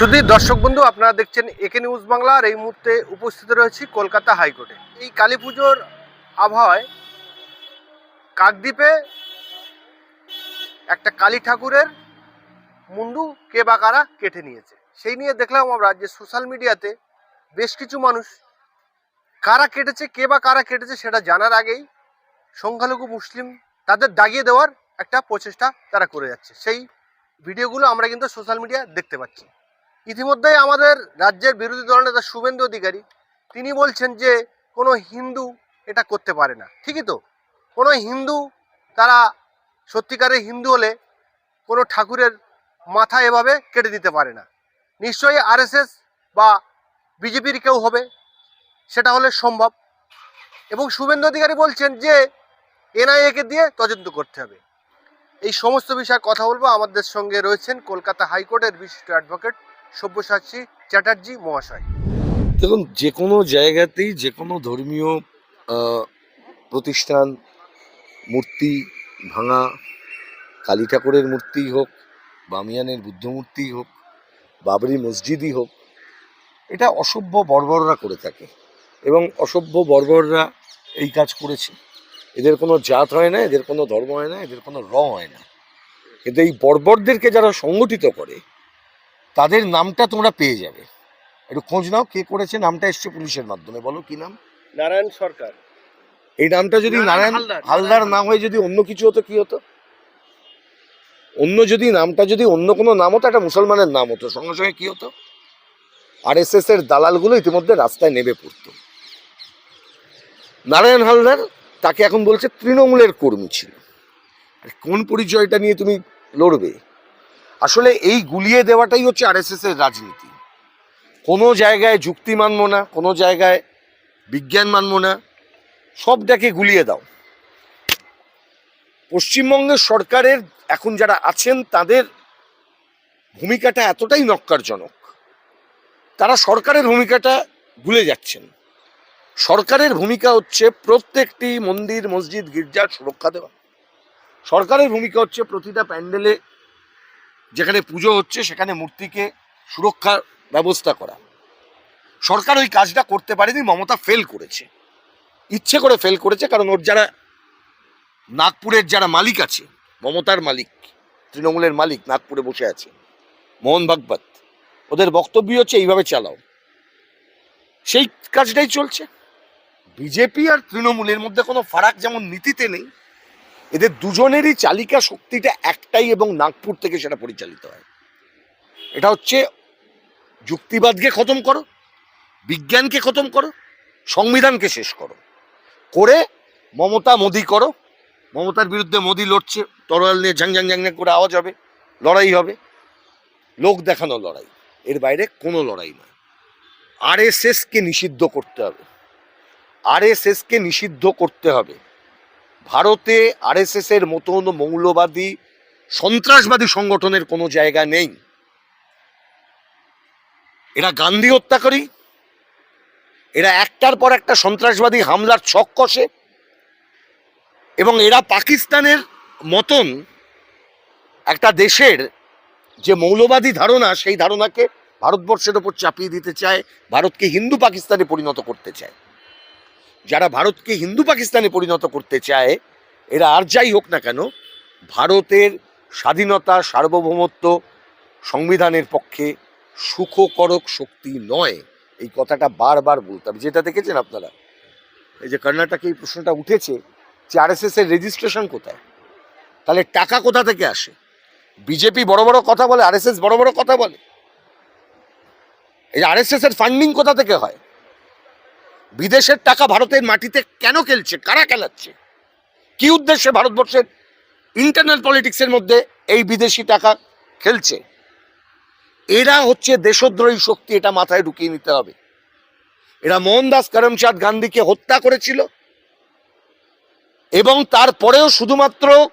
শুধু দর্শক বন্ধু, আপনারা দেখছেন একে নিউজ বাংলার এই মুহূর্তে উপস্থিত রয়েছি কলকাতা হাইকোর্টে। এই কালী পুজোর আবহাওয়ায় কাকদ্বীপে একটা কালী ঠাকুরের মুন্ডু কে বা কারা কেটে নিয়েছে। সেই নিয়ে দেখলাম আমরা যে সোশ্যাল মিডিয়াতে বেশ কিছু মানুষ কারা কেটেছে, কে বা কারা কেটেছে সেটা জানার আগেই সংখ্যালঘু মুসলিম তাদের দাগিয়ে দেওয়ার একটা প্রচেষ্টা তারা করে যাচ্ছে। সেই ভিডিওগুলো আমরা কিন্তু সোশ্যাল মিডিয়া দেখতে পাচ্ছি। ইতিমধ্যেই আমাদের রাজ্যের বিরোধী দলনেতা শুভেন্দু অধিকারী, তিনি বলছেন যে কোনো হিন্দু এটা করতে পারে না। ঠিকই তো? কোনো হিন্দু তারা সত্যিকারের হিন্দু হলে কোনো ঠাকুরের মাথা এভাবে কেটে দিতে পারে না। নিশ্চয়ই আরএসএস বা বিজেপির কেউ হবে, সেটা হলে সম্ভব। এবং শুভেন্দু অধিকারী বলছেন যে এনআইএকে দিয়ে তদন্ত করতে হবে। এই সমস্ত বিষয়ে কথা বলব। আমাদের সঙ্গে রয়েছেন কলকাতা হাইকোর্টের বিশিষ্ট অ্যাডভোকেট সব্যসাচী চ্যাটার্জি মহাশয়। দেখুন, যে কোনো জায়গাতেই, যে কোনো ধর্মীয় প্রতিষ্ঠান, মূর্তি ভাঙা, কালী ঠাকুরের মূর্তি হোক, বামিয়ানের বুদ্ধ মূর্তি হোক, বাবরি মসজিদই হোক, এটা অসভ্য বর্বররা করে থাকে। এবং অসভ্য বর্বররা এই কাজ করেছে। এদের কোনো জাত হয় না, এদের কোনো ধর্ম হয় না, এদের কোনো রং হয় না। কিন্তু এই বর্বরদেরকে যারা সংগঠিত করে তাদের নামটা তোমরা পেয়ে যাবে। একটু খোঁজ নাও কে করেছে? নামটা এসছে পুলিশের মাধ্যমে বলো কি নাম? নারায়ণ সরকার। এই নামটা যদি নারায়ণ হালদার, নাম হয়ে যদি অন্য কিছু হতো কি হতো? অন্য যদি নামটা যদি অন্য কোনো নাম হতো একটা মুসলমানের নাম হতো সঙ্গে সঙ্গে কি হতো? আর এস এস এর দালালগুলো ইতিমধ্যে রাস্তায় নেমে পড়তো। নারায়ণ হালদার তাকে এখন বলছে তৃণমূলের কর্মী ছিল। আর কোন পরিচয়টা নিয়ে তুমি লড়বে? আসলে এই গুলিয়ে দেওয়াটাই হচ্ছে আর এর রাজনীতি। কোনো জায়গায় যুক্তি মানবো না, কোনো জায়গায় বিজ্ঞান মানবো না সবটাকে গুলিয়ে দাও। পশ্চিমবঙ্গের সরকারের এখন যারা আছেন, তাদের ভূমিকাটা এতটাই নক্কারজনক তারা সরকারের ভূমিকাটা ভুলে যাচ্ছেন। সরকারের ভূমিকা হচ্ছে প্রত্যেকটি মন্দির, মসজিদ, গির্জার সুরক্ষা দেওয়া। সরকারের ভূমিকা হচ্ছে প্রতিটা প্যান্ডেলে যেখানে পুজো হচ্ছে, সেখানে মূর্তিকে সুরক্ষার ব্যবস্থা করা। সরকার ওই কাজটা করতে পারেনি, মমতা ফেল করেছে। ইচ্ছে করে ফেল করেছে, কারণ ওর যারা নাগপুরের যারা মালিক আছে, মমতার মালিক, তৃণমূলের মালিক নাগপুরে বসে আছে, মোহন ভাগবত, ওদের বক্তব্য হচ্ছে এইভাবে চালাও। সেই কাজটাই চলছে। বিজেপি আর তৃণমূলের মধ্যে কোনো ফারাক যেমন নীতিতে নেই এদের দুজনেরই চালিকা শক্তিটা একটাই এবং নাগপুর থেকে সেটা পরিচালিত হয়। এটা হচ্ছে যুক্তিবাদকে খতম করো, বিজ্ঞানকে খতম করো, সংবিধানকে শেষ করো। করে মমতা মোদি করো, মমতার বিরুদ্ধে মোদি লড়ছে, তরোয়াল নিয়ে ঝাং ঝাং ঝাং ঝাং করে আওয়াজ হবে, লড়াই হবে, লোক দেখানো লড়াই, এর বাইরে কোনো লড়াই নয়। আরএসএসকে নিষিদ্ধ করতে হবে আর এস আরএসএসকে নিষিদ্ধ করতে হবে ভারতে আরএসএস এর মতন মৌলবাদী সন্ত্রাসবাদী সংগঠনের কোনো জায়গা নেই। এরা গান্ধী হত্যাকারী। এরা একটার পর একটা সন্ত্রাসবাদী হামলার ছক কষে। এবং এরা পাকিস্তানের মতন একটা দেশের যে মৌলবাদী ধারণা, সেই ধারণাকে ভারতবর্ষের ওপর চাপিয়ে দিতে চায়, ভারতকে হিন্দু পাকিস্তানে পরিণত করতে চায়। যারা ভারতকে হিন্দু পাকিস্তানে পরিণত করতে চায়, এরা আর যাই হোক না কেন, ভারতের স্বাধীনতা, সার্বভৌমত্ব সংবিধানের পক্ষে সুখকরক শক্তি নয়। এই কথাটা বারবার বলতে হবে। যেটা দেখেছেন আপনারা? এই যে কর্ণাটকে এই প্রশ্নটা উঠেছে যে আরএসএস এর রেজিস্ট্রেশন কোথায়? তাহলে টাকা কোথা থেকে আসে? বিজেপি বড় বড় কথা বলে, আরএসএস বড় বড় কথা বলে। এই আরএসএস এর ফান্ডিং কোথা থেকে হয়? বিদেশের টাকা ভারতের মাটিতে কেন খেলছে? কারা খেলাচ্ছে? কি উদ্দেশ্যে ভারতবর্ষের ইন্টারনাল পলিটিক্সের মধ্যে এই বিদেশি টাকা খেলছে? এরা হচ্ছে দেশদ্রোহী শক্তি, এটা মাথায় ঢুকিয়ে নিতে হবে। এরা মোহনদাস করমচাঁদ গান্ধীকে হত্যা করেছিল। এবং তারপরেও শুধুমাত্র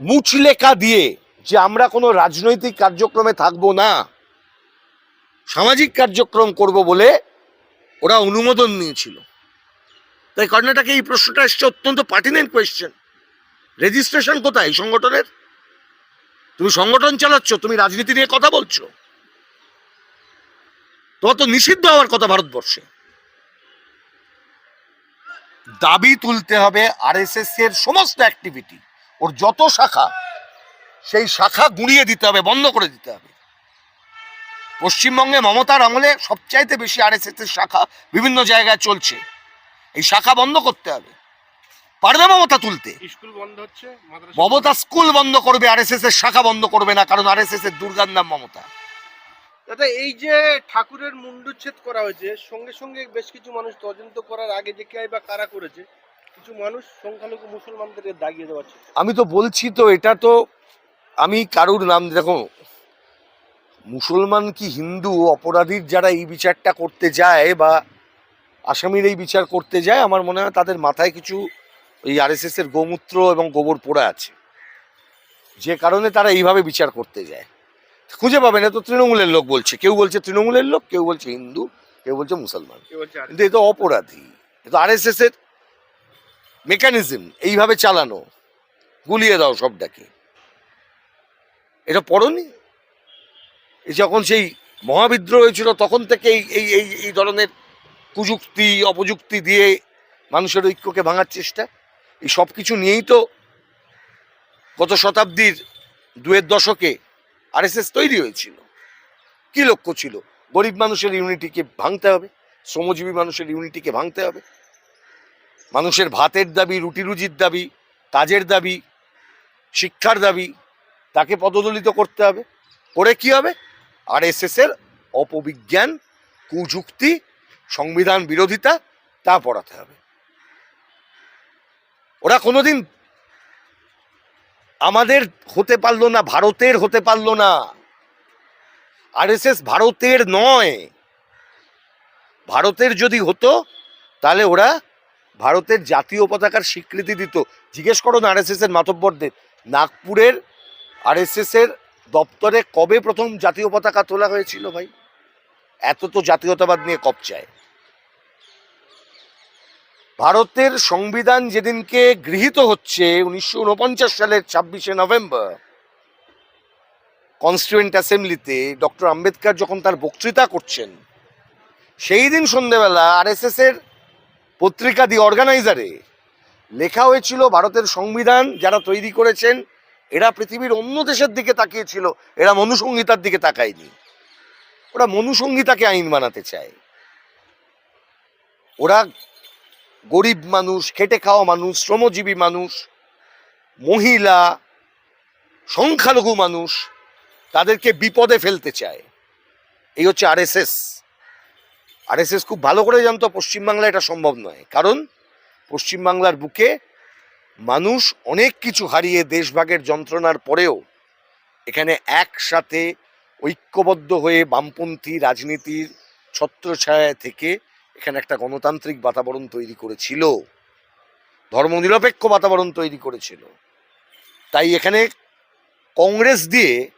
মুচলেখা দিয়ে যে আমরা কোনো রাজনৈতিক কার্যক্রমে থাকব না, সামাজিক কার্যক্রম করব বলে ওরা অনুমোদন নিয়েছিল। তাই কর্ণাটকে এই প্রশ্নটা এসছে অত্যন্ত পার্টিনেন্ট কোয়েশ্চেন রেজিস্ট্রেশন কোথায়? এই সংগঠনের? তুমি সংগঠন চালাচ্ছ, তুমি রাজনীতি নিয়ে কথা বলছো। তোমার তো নিষিদ্ধ হওয়ার কথা ভারতবর্ষে। দাবি তুলতে হবে আরএসএস এর সমস্ত অ্যাক্টিভিটি ওর যত শাখা, সেই শাখা গুঁড়িয়ে দিতে হবে, বন্ধ করে দিতে হবে। পশ্চিমবঙ্গে মমতার আমলে সবচাইতে বেশি আরএসএস এর শাখা বিভিন্ন জায়গায় চলছে। এই শাখা বন্ধ করতে হবে। পারবে মমতা তুলতে? স্কুল বন্ধ হচ্ছে মাদ্রাসা মমতা স্কুল বন্ধ করবে আরএসএস এর শাখা বন্ধ করবে না কারণ আরএসএস এর দুর্গার নাম মমতা। দাদা এই যে ঠাকুরের মুন্ডুচ্ছেদ করা হয়েছে সঙ্গে সঙ্গে বেশ কিছু মানুষ তদন্ত করার আগে যে কে বা কারা করেছে কিছু মানুষ সংখ্যালঘু মুসলমানদের দাগিয়ে দেওয়া আমি তো বলছি তো এটা তো আমি কারুর নাম দেখো মুসলমান কি হিন্দু? অপরাধীর যারা এই বিচারটা করতে যায় বা আসামির এই বিচার করতে যায় আমার মনে হয় তাদের মাথায় কিছু এই আরএসএস এর গোমূত্র এবং গোবর পোড়া আছে। যে কারণে তারা এইভাবে বিচার করতে যায়। খুঁজে পাবে না তো তৃণমূলের লোক বলছে। কেউ বলছে তৃণমূলের লোক কেউ বলছে হিন্দু কেউ বলছে মুসলমান। কিন্তু এ তো অপরাধী। এ তো আরএসএস এর মেকানিজম এইভাবে চালানো। গুলিয়ে দাও সবটাকে। এটা পড়নি? যখন সেই মহাবিদ্রোহ হয়েছিল, তখন থেকে এই এই এই ধরনের কুযুক্তি, অপযুক্তি দিয়ে মানুষের ঐক্যকে ভাঙার চেষ্টা। এই সব কিছু নিয়েই তো গত শতাব্দীর দুয়ের দশকে আরএসএস তৈরি হয়েছিল। কি লক্ষ্য ছিল? গরিব মানুষের ইউনিটিকে ভাঙতে হবে, শ্রমজীবী মানুষের ইউনিটিকে ভাঙতে হবে। মানুষের ভাতের দাবি রুটি রুজির দাবি, কাজের দাবি, শিক্ষার দাবি, তাকে পদদলিত করতে হবে। করে কি হবে? আর এস এর অপবিজ্ঞান, কুযুক্তি, সংবিধান বিরোধিতা, তা পড়াতে হবে। ওরা কোনোদিন আমাদের হতে পারল না, ভারতের হতে পারল না। আরএসএস ভারতের নয়। ভারতের যদি হতো, তাহলে ওরা ভারতের জাতীয় পতাকার স্বীকৃতি দিত। জিজ্ঞেস করো না আরএসএস এর মাতব্বরদের, নাগপুরের আরএসএস এর দপ্তরে কবে প্রথম জাতীয় পতাকা তোলা হয়েছিল ভাই? এত তো জাতীয়তাবাদ নিয়ে কপচায় ভারতের সংবিধান যেদিনকে গৃহীত হচ্ছে, উনিশশো উনপঞ্চাশ সালের ছাব্বিশে নভেম্বর কনস্টিটিউয়েন্ট অ্যাসেম্বলিতে ডক্টর আম্বেদকর যখন তার বক্তৃতা করছেন, সেই দিন সন্ধেবেলা আরএসএস এর পত্রিকা দি অর্গানাইজারে লেখা হয়েছিল, ভারতের সংবিধান যারা তৈরি করেছেন এরা পৃথিবীর অন্য দেশের দিকে তাকিয়েছিল, এরা মনুসংহিতার দিকে তাকায়নি। ওরা মনুসংহিতাকে আইন বানাতে চায়। ওরা গরিব মানুষ, খেটে খাওয়া মানুষ, শ্রমজীবী মানুষ, মহিলা, সংখ্যালঘু মানুষ, তাদেরকে বিপদে ফেলতে চায়। এই হচ্ছে আরএসএস। আরএসএস খুব ভালো করে জানতো, পশ্চিমবাংলায় এটা সম্ভব নয়। কারণ পশ্চিমবাংলার বুকে মানুষ অনেক কিছু হারিয়ে দেশভাগের যন্ত্রণার পরেও এখানে একসাথে ঐক্যবদ্ধ হয়ে বামপন্থী রাজনীতির ছত্রছায়া থেকে এখানে একটা গণতান্ত্রিক বাতাবরণ তৈরি করেছিল। ধর্মনিরপেক্ষ বাতাবরণ তৈরি করেছিল। তাই এখানে কংগ্রেস দিয়ে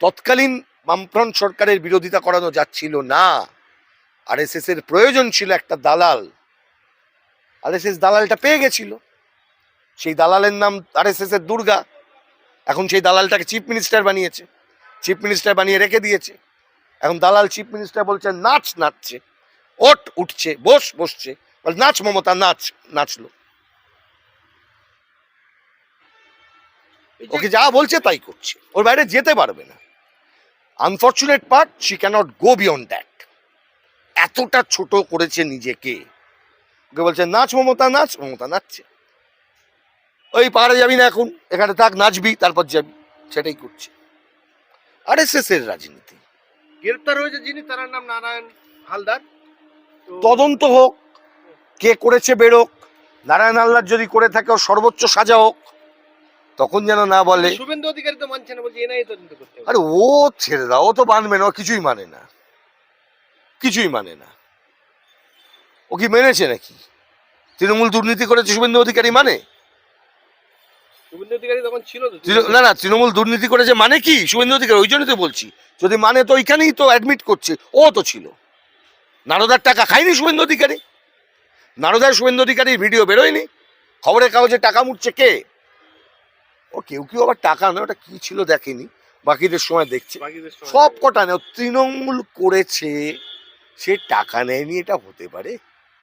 তৎকালীন বামফ্রন্ট সরকারের বিরোধিতা করানো যাচ্ছিল না। আরএসএস এর প্রয়োজন ছিল একটা দালাল। আরএসএস দালালটা পেয়ে গেছিল। সেই দালালের নাম আরএসএস এর দুর্গা। এখন সেই দালালটাকে চিফ মিনিস্টার বানিয়েছে। চিফ মিনিস্টার বানিয়ে রেখে দিয়েছে। এখন দালাল চিফ মিনিস্টার বলছে নাচ নাচছে। ওট উঠছে বস বসছে। বলে, নাচ মমতা নাচ নাচলো। ওকে যা বলছে তাই করছে। ওর বাইরে যেতে পারবে না। Unfortunate part she can't go beyond that এতটা ছোট করেছে নিজেকে। ওকে বলছে নাচ মমতা নাচ মমতা নাচছে। ওই পাহাড়ে যাবি না এখন এখানে থাক নাচবি তারপর যাবি। সেটাই করছে। আর এস এস এর রাজনীতি। গ্রেপ্তার হয়েছে যিনি তার নাম নারায়ণ হালদার। তদন্ত হোক কে করেছে বেরোক নারায়ণ আল্লাহ যদি করে থাকে সর্বোচ্চ সাজা হোক তখন যেন না বলে। শুভেন্দু অধিকারী তো মানছে না বলছে এনআই তদন্ত করতে আরে ও ছেড়ে দাও ও তো মানবে না ও কিছুই মানে না। কিছুই মানে না। ও কি মেনেছে নাকি? তৃণমূল দুর্নীতি করেছে শুভেন্দু অধিকারী মানে শুভেন্দু অধিকারী তখন ছিল তো তৃণ- না না তৃণমূল দুর্নীতি করেছে মানে কি? শুভেন্দু অধিকারী ওই জন্যই তো বলছি। যদি মানে তো ওইখানেই তো অ্যাডমিট করছে ও তো ছিল। নারদার টাকা খায়নি শুভেন্দু অধিকারী। নারদার শুভেন্দু অধিকারীর ভিডিও বেরোয়নি। খবরের কাগজে টাকা মুটছে কে? ও কেউ কেউ আবার টাকা না ওটা কি ছিল দেখেনি। বাকিদের সময় দেখছে। সব কটা নেই তৃণমূল করেছে সে টাকা নেয়নি এটা হতে পারে?